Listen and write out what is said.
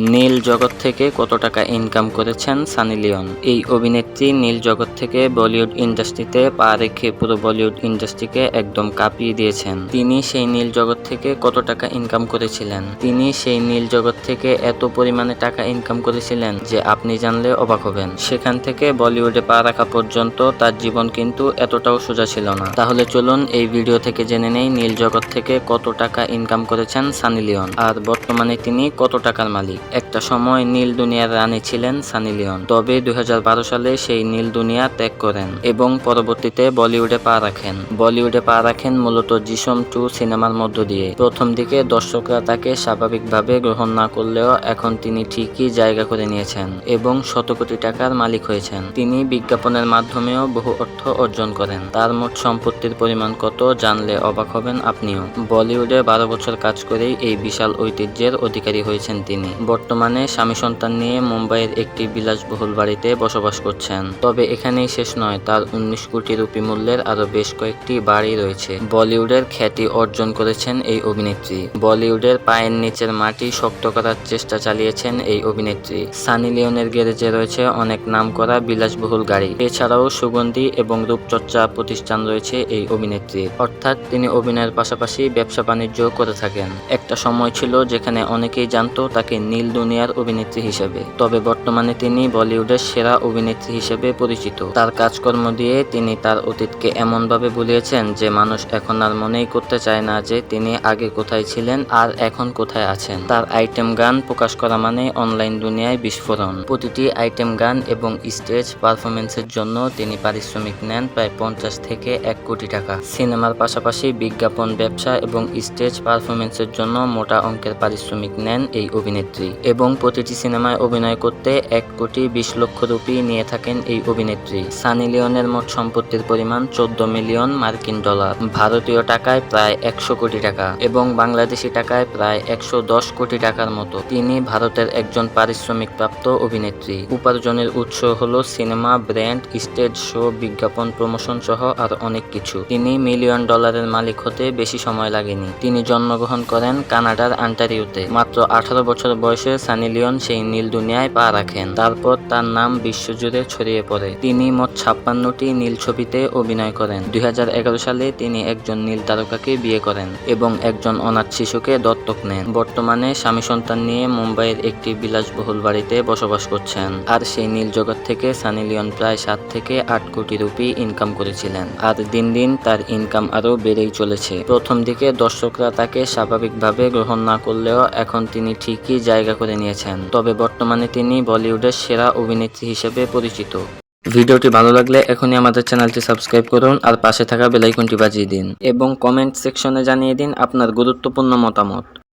নীল জগৎ থেকে কত টাকা ইনকাম করেছেন সানি লিওন? এই অভিনেত্রী নীল জগৎ থেকে বলিউড ইন্ডাস্ট্রিতে পা রেখে পুরো বলিউড ইন্ডাস্ট্রিকে একদম কাঁপিয়ে দিয়েছেন। তিনি সেই নীল জগৎ থেকে কত টাকা ইনকাম করেছিলেন? তিনি সেই নীল জগৎ থেকে এত পরিমাণে টাকা ইনকাম করেছিলেন যে আপনি জানলে অবাক হবেন। সেখান থেকে বলিউডে পা রাখা পর্যন্ত তার জীবন কিন্তু এতটাও সোজা ছিল না। তাহলে চলুন এই ভিডিও থেকে জেনে নেই নীল জগৎ থেকে কত টাকা ইনকাম করেছেন সানি লিওন। আর বর্তমানে তিনি কত টাকার মালিক? একটা সময় নীল দুনিয়ার রানী ছিলেন সানি লিওন। তবে দুই হাজার বারো সালে সেই নীল দুনিয়া ত্যাগ করেন এবং পরবর্তীতে বলিউডে পা রাখেন। বলিউডে পা রাখেন মূলত জিসম টু সিনেমার মধ্য দিয়ে। প্রথম দিকে দর্শকরা তাকে স্বাভাবিকভাবে গ্রহণ না করলেও এখন তিনি ঠিকই জায়গা করে নিয়েছেন এবং শত কোটি টাকার মালিক হয়েছেন। তিনি বিজ্ঞাপনের মাধ্যমেও বহু অর্থ অর্জন করেন। তার মোট সম্পত্তির পরিমাণ কত জানলে অবাক হবেন আপনিও। বলিউডে বারো বছর কাজ করেই এই বিশাল ঐতিহ্যের অধিকারী হয়েছেন তিনি। বর্তমানে স্বামী সন্তান নিয়ে মুম্বাইয়ের একটি বিলাসবহুল বাড়িতে বসবাস করছেন। তবে এখানেই শেষ নয়, তার উনিশ কোটি রুপি মূল্যের আরও বেশ কয়েকটি বাড়ি রয়েছে। বলিউডের খ্যাতি অর্জন করেছেন এই অভিনেত্রী। বলিউডের পায়ের নিচের মাটি শক্ত করার চেষ্টা চালিয়েছেন এই অভিনেত্রী। সানি লিওনের গ্যারেজে রয়েছে অনেক নামকরা বিলাসবহুল গাড়ি। এছাড়াও সুগন্ধি এবং রূপচর্চা প্রতিষ্ঠান রয়েছে এই অভিনেত্রীর অর্থাৎ তিনি অভিনয়ের পাশাপাশি ব্যবসা বাণিজ্য করে থাকেন। একটা সময় ছিল যেখানে অনেকেই জানতো তাকে নীল দুনিয়ার অভিনেত্রী হিসেবে। তবে বর্তমানে তিনি বলিউডের সেরা অভিনেত্রী হিসেবে পরিচিত। তার কাজকর্ম দিয়ে তিনি তার অতীতকে এমনভাবে ভুলিয়েছেন যে মানুষ এখন আর মনেই করতে চায় না যে তিনি আগে কোথায় ছিলেন আর এখন কোথায় আছেন। তার আইটেম গান প্রকাশ করা মানে অনলাইন দুনিয়ায় বিস্ফোরণ। প্রতিটি আইটেম গান এবং স্টেজ পারফরমেন্সের জন্য তিনি পারিশ্রমিক নেন প্রায় পঞ্চাশ থেকে এক কোটি টাকা। সিনেমার পাশাপাশি বিজ্ঞাপন, ব্যবসা এবং স্টেজ পারফরমেন্সের জন্য মোটা অঙ্কের পারিশ্রমিক নেন এই অভিনেত্রী। এবং প্রতিটি সিনেমায় অভিনয় করতে এক কোটি বিশ লক্ষ রুপি নিয়ে থাকেন এই অভিনেত্রী। সানি লিওনের মোট সম্পত্তির পরিমাণ চোদ্দ মিলিয়ন মার্কিন ডলার। ভারতীয় টাকায় প্রায় একশো কোটি টাকা এবং বাংলাদেশি টাকায় প্রায় একশো দশ কোটি টাকার মতো। তিনি ভারতের একজন পারিশ্রমিক প্রাপ্ত অভিনেত্রী। উপার্জনের উৎস হল সিনেমা, ব্র্যান্ড, স্টেজ শো, বিজ্ঞাপন, প্রমোশন সহ আর অনেক কিছু। তিনি মিলিয়ন ডলারের মালিক হতে বেশি সময় লাগেনি। তিনি জন্মগ্রহণ করেন কানাডার আন্টারিওতে। মাত্র আঠারো বছর বয়সে সানি লিওন সেই নীল দুনিয়ায় পা রাখেন। তারপর তার নাম বিশ্বজুড়ে ছড়িয়ে পড়ে। তিনি মোট ছাপ্পান্নটি নীল ছবিতে অভিনয় করেন। দু হাজার এগারো সালে তিনি একজন নীল তারকাকে বিয়ে করেন এবং একজন অনাথ শিশুকে দত্তক নেন। বর্তমানে স্বামী সন্তান নিয়ে মুম্বাইয়ের একটি বিলাসবহুল বাড়িতে বসবাস করছেন। আর সেই নীল জগৎ থেকে সানি লিওন প্রায় সাত থেকে আট কোটি রুপি ইনকাম করেছিলেন। আর দিন দিন তার ইনকাম আরও বেড়েই চলেছে। প্রথম দিকে দর্শকরা তাকে স্বাভাবিকভাবে গ্রহণ না করলেও এখন তিনি ঠিকই জায়গা করে নিয়েছেন, তবে বর্তমানে তিনি বলিউডের সেরা অভিনেত্রী হিসেবে পরিচিত। ভিডিওটি ভালো লাগলে এখনই আমাদের চ্যানেলটি সাবস্ক্রাইব করুন আর পাশে থাকা বেলাইকনটি বাজিয়ে দিন এবং কমেন্ট সেকশনে জানিয়ে দিন আপনার গুরুত্বপূর্ণ মতামত।